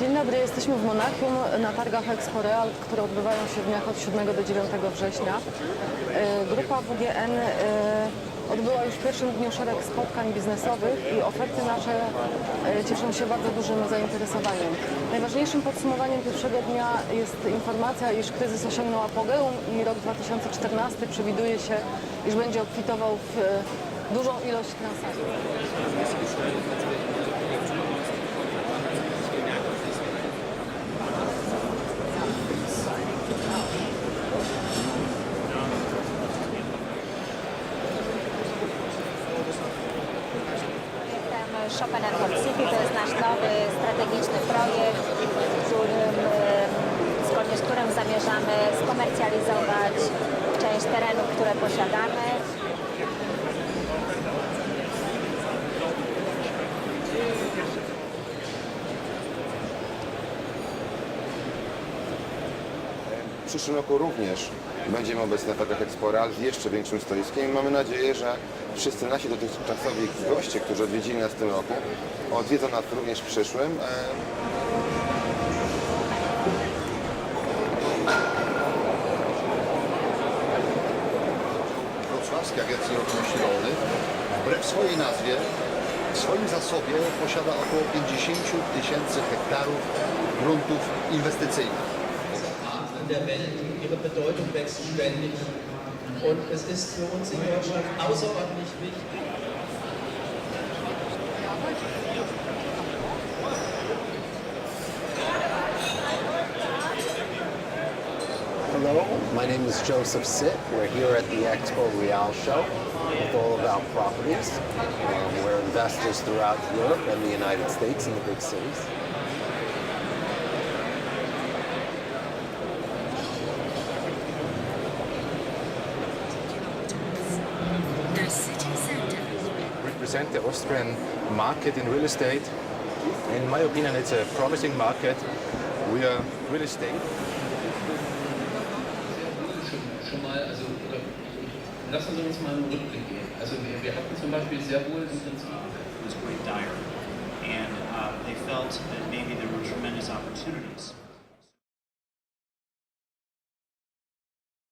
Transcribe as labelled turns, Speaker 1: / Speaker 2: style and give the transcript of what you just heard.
Speaker 1: Dzień dobry, jesteśmy w Monachium na targach Expo Real, które odbywają się w dniach od 7 do 9 września. E, Grupa WGN e, odbyła już w pierwszym dniu szereg spotkań biznesowych i oferty nasze e, cieszą się bardzo dużym zainteresowaniem. Najważniejszym podsumowaniem pierwszego dnia jest informacja, iż kryzys osiągnął apogeum i rok 2014 przewiduje się, iż będzie obfitował w e, dużą ilość transakcji.
Speaker 2: Chopin Airport City to jest nasz nowy strategiczny projekt, którym, zgodnie z którym zamierzamy skomercjalizować część terenów, które posiadamy.
Speaker 3: W przyszłym roku również będziemy obecni na targach Expo Real z jeszcze większym stoiskiem i mamy nadzieję, że wszyscy nasi dotychczasowi goście, którzy odwiedzili nas w tym roku, odwiedzą nas również w przyszłym. E,
Speaker 4: Wrocławskiej Agencji Nieruchomości Rolnych wbrew swojej nazwie w swoim zasobie posiada około 50 tysięcy hektarów gruntów inwestycyjnych.
Speaker 5: in der Welt. Ihre Bedeutung wächst ständig. Und es ist für uns in Deutschland außerordentlich wichtig,
Speaker 6: Hello, my name is Joseph Sitt. We're here at the Expo Real show with all of our properties. Um, we're investors throughout Europe and the United States in the big cities.
Speaker 7: Represent the Austrian market in real estate. In my opinion, it's a promising market. We are real estate.
Speaker 8: lassen Sie uns mal einen Rückblick gehen. Also wir, wir hatten zum Beispiel sehr wohl Prinzip
Speaker 9: was quite dire. And they felt that maybe